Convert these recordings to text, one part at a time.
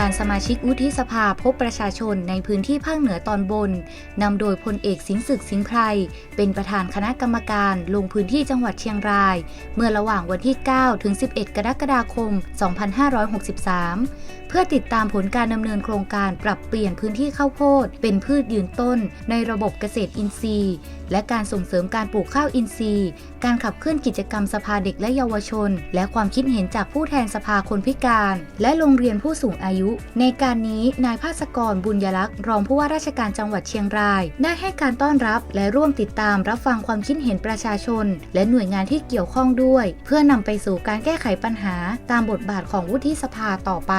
การสมาชิกวุฒิสภาพบประชาชนในพื้นที่ภาคเหนือตอนบน นำโดยพลเอกสิงศึกสิงไพรเป็นประธานคณะกรรมการลงพื้นที่จังหวัดเชียงราย เมื่อระหว่างวันที่ 9 ถึง 11 กรกฎาคม 2563 เพื่อติดตามผลการดำเนินโครงการปรับเปลี่ยนพื้นที่ข้าวโพด เป็นพืชยืนต้น ในระบบเกษตรอินทรีย์ และการส่งเสริมการปลูกข้าวอินทรีย์ การขับเคลื่อนกิจกรรมสภาเด็กและเยาวชน และความคิดเห็นจากผู้แทนสภาคนพิการ และโรงเรียนผู้สูงอายุในการนี้นายภาสกรบุญยลักษ์ รองผู้ว่าราชการจังหวัดเชียงราย ได้ให้การต้อนรับและร่วมติดตามรับฟังความคิดเห็นประชาชน และหน่วยงานที่เกี่ยวข้องด้วย เพื่อนำไปสู่การแก้ไขปัญหาตามบทบาทของวุฒิสภาต่อไป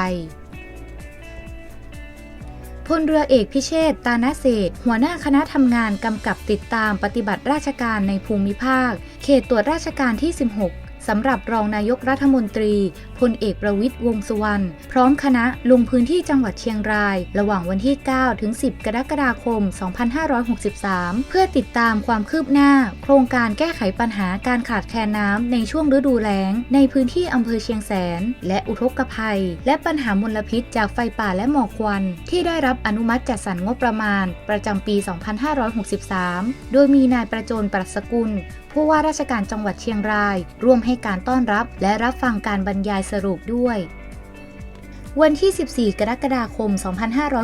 พลเรือเอกพิเชษตานาเศษ หัวหน้าคณะทำงานกำกับติดตามปฏิบัติราชการในภูมิภาค เขตตรวจราชการที่ 16 สำหรับรองนายกรัฐมนตรีพลเอกประวิตยวงสุวรรณพร้อมคณะลงพื้นที่จังหวัดเชียงราย ระหว่างวันที่ 9 ถึง 10 กรกฎาคม 2563 เพื่อติดตามความคืบหน้า โครงการแก้ไขปัญหาการขาดแคลนน้ำในช่วงฤดูแล้ง ในพื้นที่อำเภอเชียงแสน และอุทกภัย และปัญหามลพิษจากไฟป่าและหมอกควัน ที่ได้รับอนุมัติจัดสรรงบประมาณ ประจำปี 2563 โดยมีนายประโจนปรัสกุลผู้ว่าราชการจังหวัดเชียงราย ร่วมให้การต้อนรับ และรับฟังการบรรยายสรุปด้วย วันที่ 14 กรกฎาคม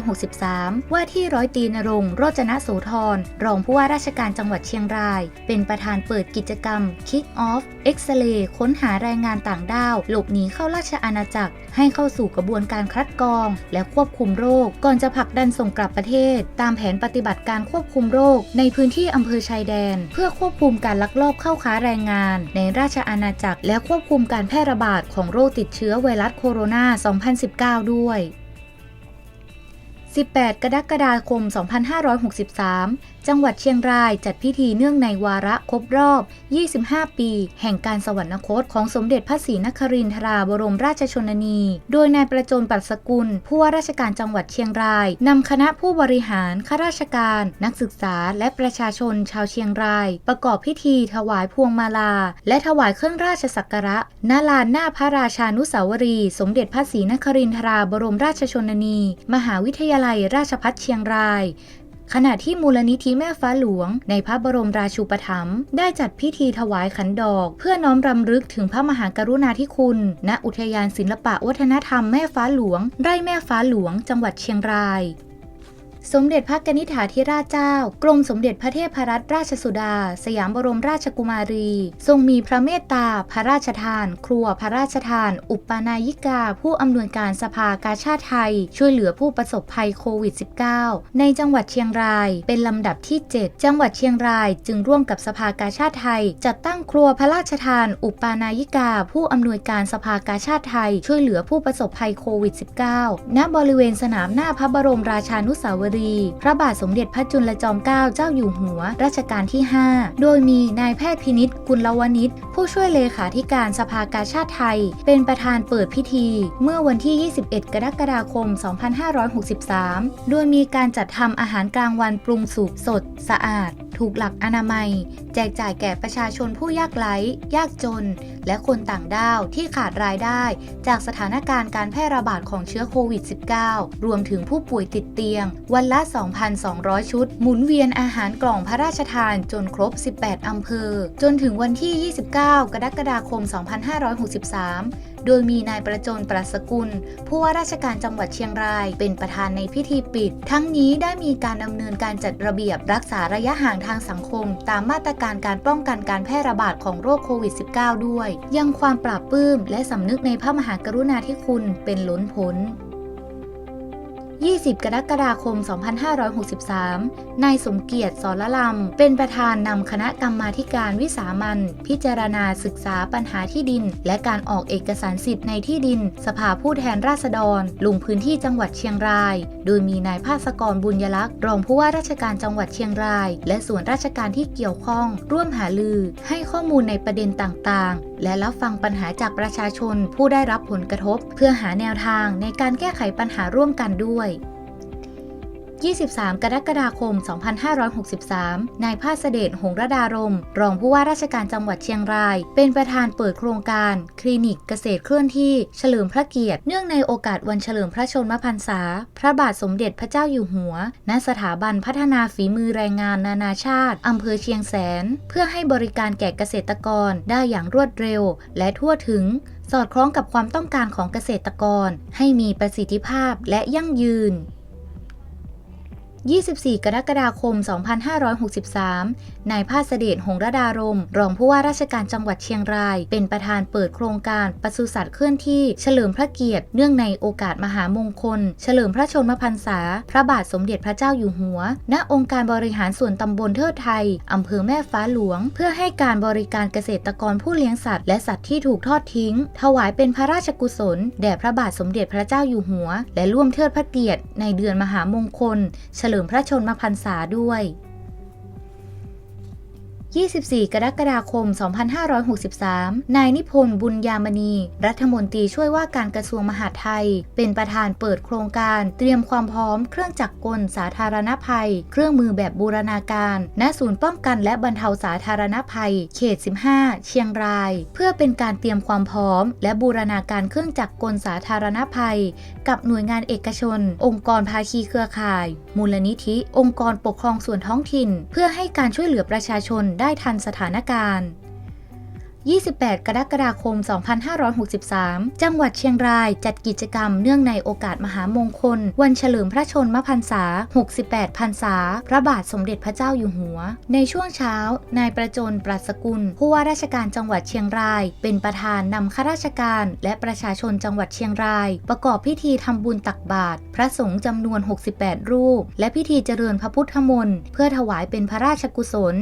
2563 ว่าที่ร้อยตรีนรงค์โรจนโสธร รองผู้ว่าราชการจังหวัดเชียงราย เป็นประธานเปิดกิจกรรม Kick Off X-Ray ค้นหาแรงงานต่างด้าว หลบหนีเข้าราชอาณาจักร ให้เข้าสู่กระบวนการคัดกรอง และควบคุมโรค ก่อนจะผลักดันส่งกลับประเทศ ตามแผนปฏิบัติการควบคุมโรค ในพื้นที่อำเภอชายแดน เพื่อควบคุมการลักลอบเข้าค้าแรงงาน ในราชอาณาจักร และควบคุมการแพร่ระบาดของโรคติดเชื้อไวรัสโคโรนา 2019 -19 ด้วย 18 กรกฎาคม 2563 จังหวัดเชียงรายจัดพิธีเนื่องในวาระครบรอบ 25 ปี แห่งการสวรรคตของสมเด็จพระศรีนครินทราบรมราชชนนี โดยนายประจนปัสกุล ผู้ว่าราชการจังหวัดเชียงรายนำคณะผู้บริหารข้าราชการ นักศึกษาและประชาชนชาวเชียงราย ประกอบพิธีถวายพวงมาลา และถวายเครื่องราชสักการะณลานหน้าพระราชานุสาวรี สมเด็จพระศรีนครินทราบรมราชชนนี มหาวิทยาลัยราชพัฒเชียงรายขณะที่มูลนิธิแม่ฟ้าหลวง ในพระบรมราชูปถัมภ์ได้จัดพิธีถวายขันดอก เพื่อน้อมรำลึกถึงพระมหากรุณาธิคุณ ณ อุทยานศิลปะวัฒนธรรมแม่ฟ้าหลวง ไร่แม่ฟ้าหลวง จังหวัดเชียงราย สมเด็จพระกนิษฐาธิราชเจ้า กรมสมเด็จพระเทพรัตนราชสุดา สยามบรมราชกุมารี ทรงมีพระเมตตา พระราชทาน ครัวพระราชทาน อุปนายิกา ผู้อำนวยการสภากาชาติไทย ช่วยเหลือผู้ประสบภัยโควิด -19 ในจังหวัดเชียงราย เป็นลำดับที่ 7 จังหวัดเชียงรายจึงร่วมกับสภากาชาติไทย จัดตั้งครัวพระราชทาน อุปนายิกา ผู้อำนวยการสภากาชาติไทย ช่วยเหลือผู้ประสบภัยโควิด -19 ณบริเวณสนามหน้าพระบรมราชานุสาวรีย์พระบาทสมเด็จพระจุลจอมเกล้าเจ้าอยู่หัว รัชกาลที่ 5 โดยมีนายแพทย์พินิษกุลวณิชผู้ช่วยเลขาธิการสภากาชาติไทย เป็นประธานเปิดพิธี เมื่อวันที่ 21 กรกฎาคม 2563 โดยมีการจัดทำอาหารกลางวันปรุงสุกสด สะอาด ถูกหลักอนามัย แจกจ่ายแก่ประชาชนผู้ยากไร้ ยากจน และคนต่างด้าวที่ขาดรายได้ จากสถานการณ์การแพร่ระบาดของเชื้อโควิด -19 รวมถึงผู้ป่วยติดเตียงวันละ 2,200 ชุด หมุนเวียนอาหารกล่องพระราชทานจนครบ 18 อำเภอ จนถึงวันที่ 29 กรกฎาคม 2563 โดยมีนายประจนปรัสกุล ผู้ว่าราชการจังหวัดเชียงราย เป็นประธานในพิธีปิด ทั้งนี้ได้มีการดำเนินการจัดระเบียบรักษาระยะห่างทางสังคม ตามมาตรการการป้องกันการแพร่ระบาดของโรคโควิด -19 ด้วย ยังความปราบปลื้ม และสำนึกในพระมหากรุณาธิคุณเป็นล้นพ้น 20 กรกฎาคม 2563 นายสมเกียรติสรลำเป็นประธานนำคณะกรรมาการวิสามันพิจารณาศึกษาปัญหาที่ดิน และการออกเอกสารสิทธิ์ในที่ดิน สภาผู้แทนราษฎร ลงพื้นที่จังหวัดเชียงราย โดยมีนายภาสกรบุญยลักษ์รองผู้ว่าราชการจังหวัดเชียงราย และส่วนราชการที่เกี่ยวข้อง ร่วมหาลือ ให้ข้อมูลในประเด็นต่างๆและรับฟังปัญหาจากประชาชนผู้ได้รับผลกระทบ เพื่อหาแนวทางในการแก้ไขปัญหาร่วมกันด้วย 23 กรกฎาคม 2563 นายภาสเดช หงระดารม รองผู้ว่าราชการจังหวัดเชียงราย เป็นประธานเปิดโครงการ คลินิกเกษตรเคลื่อนที่ เฉลิมพระเกียรติ เนื่องในโอกาสวันเฉลิมพระชนมพรรษา พระบาทสมเด็จพระเจ้าอยู่หัว ณ สถาบันพัฒนาฝีมือแรงงานนานาชาติ อำเภอเชียงแสน เพื่อให้บริการแก่เกษตรกรได้อย่างรวดเร็ว และทั่วถึงสอดคล้องกับความต้องการของเกษตรกร ให้มีประสิทธิภาพและยั่งยืน 24 กรกฎาคม 2563 นายภาสเดชหงระดารม รองผู้ว่าราชการจังหวัดเชียงราย เป็นประธานเปิดโครงการปศุสัตว์เคลื่อนที่เฉลิมพระเกียรติ เนื่องในโอกาสมหามงคล เฉลิมพระชนมพรรษา พระบาทสมเด็จพระเจ้าอยู่หัว ณ องค์การบริหารส่วนตำบลเทิดไทย อำเภอแม่ฟ้าหลวง เพื่อให้การบริการเกษตรกรผู้เลี้ยงสัตว์และสัตว์ที่ถูกทอดทิ้ง ถวายเป็นพระราชกุศล แด่พระบาทสมเด็จพระเจ้าอยู่หัว และร่วมเทิดพระเกียรติในเดือนมหามงคล เฉลิมพระชนมพรรษาด้วย 24 กรกฎาคม 2563 นายนิพนธ์บุญยามณี รัฐมนตรีช่วยว่าการกระทรวงมหาดไทย เป็นประธานเปิดโครงการเตรียมความพร้อมเครื่องจักรกลสาธารณภัย เครื่องมือแบบบูรณาการ ณ ศูนย์ป้องกันและบรรเทาสาธารณภัย เขต 15 เชียงราย เพื่อเป็นการเตรียมความพร้อม และบูรณาการเครื่องจักรกลสาธารณภัย กับหน่วยงานเอกชน องค์กรภาคีเครือข่าย มูลนิธิ องค์กรปกครองส่วนท้องถิ่น เพื่อให้การช่วยเหลือประชาชนได้ทันสถานการณ์ 28 กรกฎาคม 2563 จังหวัดเชียงรายจัดกิจกรรมเนื่องในโอกาสมหามงคล วันเฉลิมพระชนมพรรษา 68 พรรษา พระบาทสมเด็จพระเจ้าอยู่หัว ในช่วงเช้า นายประจนปรัสกุล ผู้ว่าราชการจังหวัดเชียงราย เป็นประธานนำข้าราชการ และประชาชนจังหวัดเชียงราย ประกอบพิธีทำบุญตักบาตรพระสงฆ์จำนวน 68 รูป และพิธีเจริญพระพุทธมนต์เพื่อถวายเป็นพระราชกุศล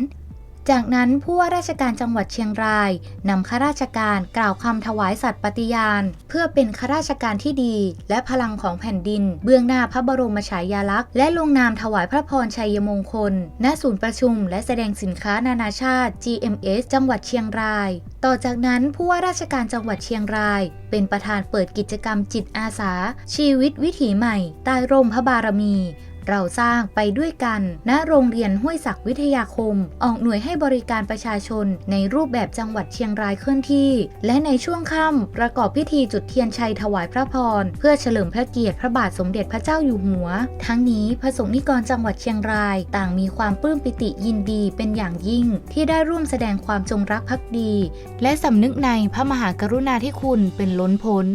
จากนั้นผู้ว่าราชการจังหวัดเชียงรายนำข้าราชการกล่าวคำถวายสัตย์ปฏิญาณ เพื่อเป็นข้าราชการที่ดี และพลังของแผ่นดิน เบื้องหน้าพระบรมฉายาลักษณ์และลงนามถวายพระพรชัยมงคล ณศูนย์ประชุม และแสดงสินค้านานาชาติ GMS จังหวัดเชียงราย ต่อจากนั้นผู้ว่าราชการจังหวัดเชียงราย เป็นประธานเปิดกิจกรรมจิตอาสา ชีวิตวิถีใหม่ใต้ร่มพระบารมี เราสร้างไปด้วยกัน ณ โรงเรียนห้วยศักวิทยาคม ออกหน่วยให้บริการประชาชน ในรูปแบบจังหวัดเชียงรายเคลื่อนที่ และในช่วงค่ำประกอบพิธีจุดเทียนชัยถวายพระพร เพื่อเฉลิมพระเกียรติพระบาทสมเด็จพระเจ้าอยู่หัว ทั้งนี้พระสงฆ์นิกรจังหวัดเชียงราย ต่างมีความปลื้มปิติยินดีเป็นอย่างยิ่ง ที่ได้ร่วมแสดงความจงรักภักดี และสำนึกในพระมหากรุณาธิคุณเป็นล้นพ้น